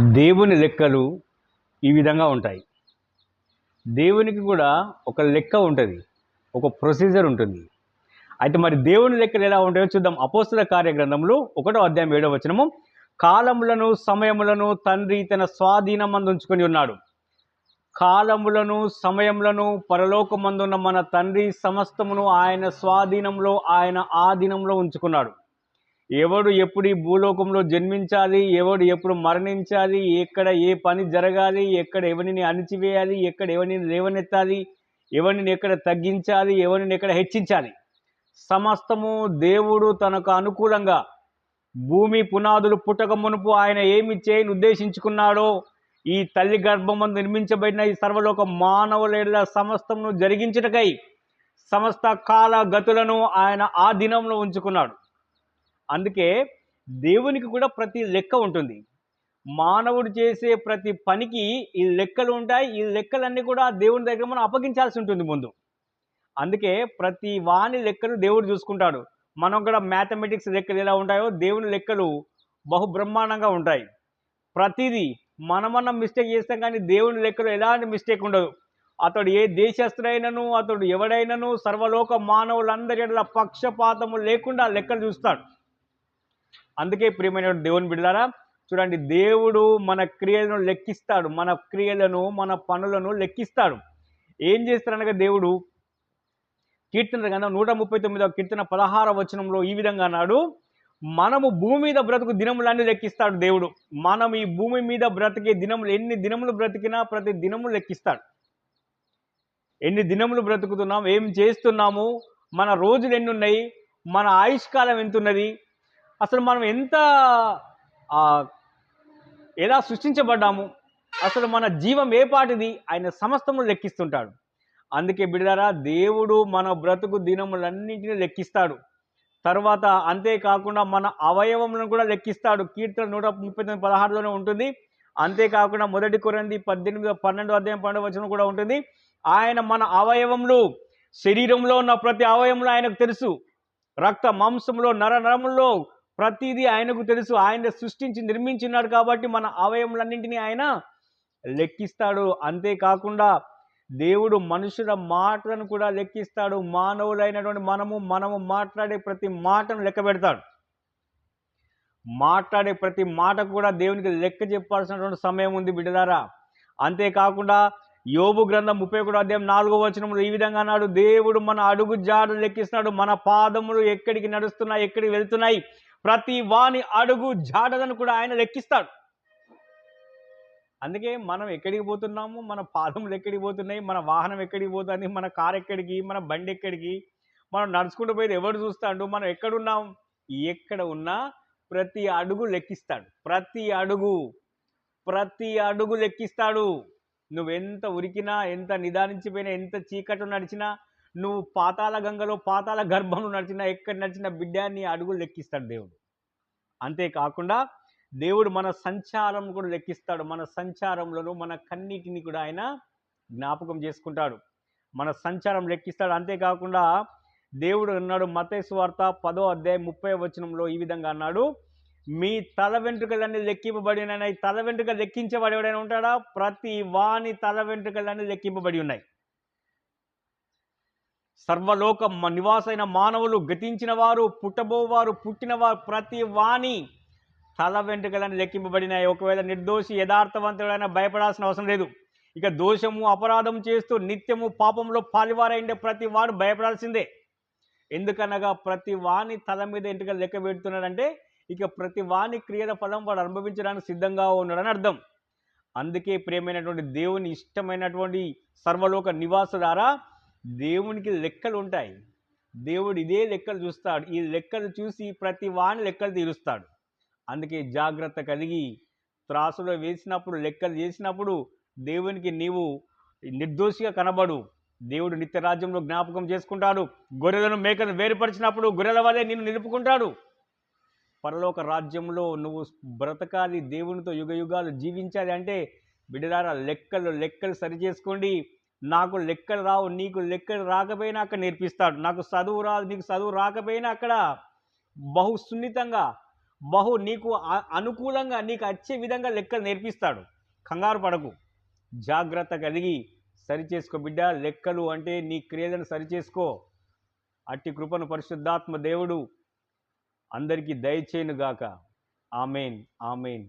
దేవుని లెక్కలు ఈ విధంగా ఉంటాయి. దేవునికి కూడా ఒక లెక్క ఉంటుంది. ఒక ప్రొసీజర్ ఉంటుంది. అయితే మరి దేవుని లెక్కలు ఎలా ఉంటాయో చూద్దాం. అపోస్తుల కార్యగ్రంథంలో ఒకటో అధ్యాయం ఏడో వచనము కాలములను సమయములను తండ్రి తన స్వాధీనమందు ఉంచుకొని ఉన్నాడు. కాలములను సమయములను పరలోకమందున్న మన తండ్రి సమస్తమును ఆయన స్వాధీనంలో ఆయన ఆధీనంలో ఉంచుకున్నాడు. ఎవడు ఎప్పుడు ఈ భూలోకంలో జన్మించాలి ఎవడు ఎప్పుడు మరణించాలి ఎక్కడ ఏ పని జరగాలి ఎక్కడ ఎవరిని అణిచివేయాలి ఎక్కడ ఎవరిని లేవనెత్తాలి ఎవరిని ఎక్కడ తగ్గించాలి ఎవరిని ఎక్కడ హెచ్చించాలి. సమస్తము దేవుడు తనకు అనుకూలంగా భూమి పునాదులు పుట్టక మునుపు ఆయన ఏమి చేయని ఉద్దేశించుకున్నాడో ఈ తల్లి గర్భమందు నిర్మించబడిన ఈ సర్వలోక మానవుల సమస్తమును జరిగించుటకై సమస్త కాల గతులను ఆయన ఆ దినంలో ఉంచుకున్నాడు. అందుకే దేవునికి కూడా ప్రతి లెక్క ఉంటుంది. మానవుడు చేసే ప్రతి పనికి ఈ లెక్కలు ఉంటాయి. ఈ లెక్కలన్నీ కూడా దేవుని దగ్గర మనం అప్పగించాల్సి ఉంటుంది ముందు. అందుకే ప్రతి వాని లెక్కలు దేవుడు చూసుకుంటాడు. మనం కూడా మ్యాథమెటిక్స్ లెక్కలు ఎలా ఉంటాయో దేవుని లెక్కలు బహు బ్రహ్మాండంగా ఉంటాయి. ప్రతిదీ మనమన్న మిస్టేక్ చేస్తాం కానీ దేవుని లెక్కలు ఎలాంటి మిస్టేక్ ఉండదు. అతడు ఏ దేశస్తుడైనను అతడు ఎవడైనను సర్వలోక మానవులందరి ఎడల పక్షపాతము లేకుండా లెక్కలు చూస్తాడు. అందుకే ప్రియమైన దేవుని బిడ్డారా చూడండి దేవుడు మన క్రియలను లెక్కిస్తాడు మన క్రియలను మన పనులను లెక్కిస్తాడు. ఏం చేస్తాడనగా దేవుడు కీర్తన గ్రంథం నూట ముప్పై తొమ్మిదవ కీర్తన పదహార వచనంలో ఈ విధంగా అన్నాడు మనము భూమి మీద బ్రతుకు దినములన్నీ లెక్కిస్తాడు దేవుడు. మనం ఈ భూమి మీద బ్రతికే దినములు ఎన్ని దినములు బ్రతికినా ప్రతి దినము లెక్కిస్తాడు. ఎన్ని దినములు బ్రతుకుతున్నాం ఏం చేస్తున్నాము మన రోజులు ఎన్ని ఉన్నాయి మన ఆయుష్కాలం ఎంత ఉన్నది అసలు మనం ఎంత ఎలా సృష్టించబడ్డాము? అసలు మన జీవం ఏ పాటిది? ఆయన సమస్తము లెక్కిస్తుంటాడు. అందుకే బిడ్డారా దేవుడు మన బ్రతుకు దినములన్నింటినీ లెక్కిస్తాడు. తర్వాత అంతేకాకుండా మన అవయవములను కూడా లెక్కిస్తాడు. కీర్తన నూట ముప్పై తొమ్మిది పదహారులోనే ఉంటుంది. అంతేకాకుండా మొదటి కొరంది పద్దెనిమిది పన్నెండు అధ్యాయం పన్నెండు వచనం కూడా ఉంటుంది. ఆయన మన అవయవములు శరీరంలో ఉన్న ప్రతి అవయవంలో ఆయనకు తెలుసు. రక్త మాంసంలో నర నరముల్లో ప్రతిదీ ఆయనకు తెలుసు. ఆయన సృష్టించి నిర్మించున్నాడు కాబట్టి మన అవయములన్నింటినీ ఆయన లెక్కిస్తాడు. అంతేకాకుండా దేవుడు మనుషుల మాటలను కూడా లెక్కిస్తాడు. మానవులైనటువంటి మనము మనము మాట్లాడే ప్రతి మాటను లెక్క పెడతాడు. మాట్లాడే ప్రతి మాట కూడా దేవునికి లెక్క చెప్పాల్సినటువంటి సమయం ఉంది బిడ్డలారా. అంతేకాకుండా యోబు గ్రంథం ముప్పై కూడా అధ్యాయం నాలుగో వచనంలో ఈ విధంగా అన్నాడు. దేవుడు మన అడుగు జాడలు లెక్కిస్తున్నాడు మన పాదములు ఎక్కడికి నడుస్తున్నాయి ఎక్కడికి వెళ్తున్నాయి? ప్రతి వాని అడుగు జాడలను కూడా ఆయన లెక్కిస్తాడు. అందుకే మనం ఎక్కడికి పోతున్నాము? మన పాదములు ఎక్కడికి పోతున్నాయి? మన వాహనం ఎక్కడికి పోతుంది? మన కారు ఎక్కడికి? మన బండి ఎక్కడికి? మనం నడుచుకుంటూ పోయేది ఎవడు చూస్తాడు? మనం ఎక్కడున్నాం? ఎక్కడ ఉన్నా ప్రతి అడుగు లెక్కిస్తాడు. ప్రతి అడుగు ప్రతి అడుగు లెక్కిస్తాడు. నువ్వెంత ఉరికినా ఎంత నిదానించిపోయినా ఎంత చీకటి నడిచినా నువ్వు పాతాల గంగలో పాతాల గర్భంలో నడిచినా ఎక్కడ నడిచినా బిడ్డాన్ని అడుగులు లెక్కిస్తాడు దేవుడు. అంతేకాకుండా దేవుడు మన సంచారం కూడా లెక్కిస్తాడు. మన సంచారంలోనూ మన కన్నీటిని కూడా ఆయన జ్ఞాపకం చేసుకుంటాడు. మన సంచారం లెక్కిస్తాడు. అంతేకాకుండా దేవుడు అన్నాడు మతేశ్వార్త పదో అధ్యాయం ముప్పై వచనంలో ఈ విధంగా అన్నాడు మీ తల వెంట్రుకలన్నీ లెక్కింపబడినాయి తల వెంట్రుక లెక్కించబడి ఎవడైనా ఉంటాడా? ప్రతి వాని తల వెంట్రుకలన్నీ లెక్కింపబడి ఉన్నాయి. సర్వలోక నివాసైన మానవులు గతించిన వారు పుట్టబోవారు పుట్టినవారు ప్రతి వాని తల వెంట్రుకలను లెక్కింపబడినాయి. ఒకవేళ నిర్దోషి యథార్థవంతుడైనా భయపడాల్సిన అవసరం లేదు. ఇక దోషము అపరాధం చేస్తూ నిత్యము పాపంలో పాలివారైండే ప్రతి వాడు భయపడాల్సిందే. ఎందుకనగా ప్రతి వాని తల మీద ఎంటుక లెక్క పెడుతున్నాడంటే ఇక ప్రతి వాని క్రియల ఫలం వాడు అనుభవించడానికి సిద్ధంగా ఉన్నాడని అర్థం. అందుకే ప్రేమైనటువంటి దేవుని ఇష్టమైనటువంటి సర్వలోక నివాసులారా దేవునికి లెక్కలు ఉంటాయి దేవుడు ఇదే లెక్కలు చూస్తాడు. ఈ లెక్కలు చూసి ప్రతి వాని లెక్కలు తీరుస్తాడు. అందుకే జాగ్రత్త కలిగి త్రాసులో వేసినప్పుడు లెక్కలు చేసినప్పుడు దేవునికి నీవు నిర్దోషిగా కనబడు. దేవుడు నిత్యరాజ్యంలో జ్ఞాపకం చేసుకుంటాడు. గొర్రెలను మేకను వేరుపరిచినప్పుడు గొర్రెల వల్లే నిన్ను నిలుపుకుంటాడు. పరలోక రాజ్యంలో నువ్వు బ్రతకాలి దేవునితో యుగ యుగాలు జీవించాలి అంటే బిడ్డలారా లెక్కలు లెక్కలు సరి చేసుకోండి నాకు లెక్కలు రావు నీకు లెక్కలు రాకపోయినా అక్కడ నేర్పిస్తాడు. నాకు చదువు రాదు నీకు చదువు రాకపోయినా అక్కడ బహు సున్నితంగా బహు నీకు అనుకూలంగా నీకు వచ్చే విధంగా లెక్కలు నేర్పిస్తాడు. కంగారు పడకు. జాగ్రత్త కలిగి సరిచేసుకో బిడ్డ. లెక్కలు అంటే నీ క్రియలను సరిచేసుకో. అట్టి కృపను పరిశుద్ధాత్మ దేవుడు అందరికీ దయచేయునుగాక. Amen amen.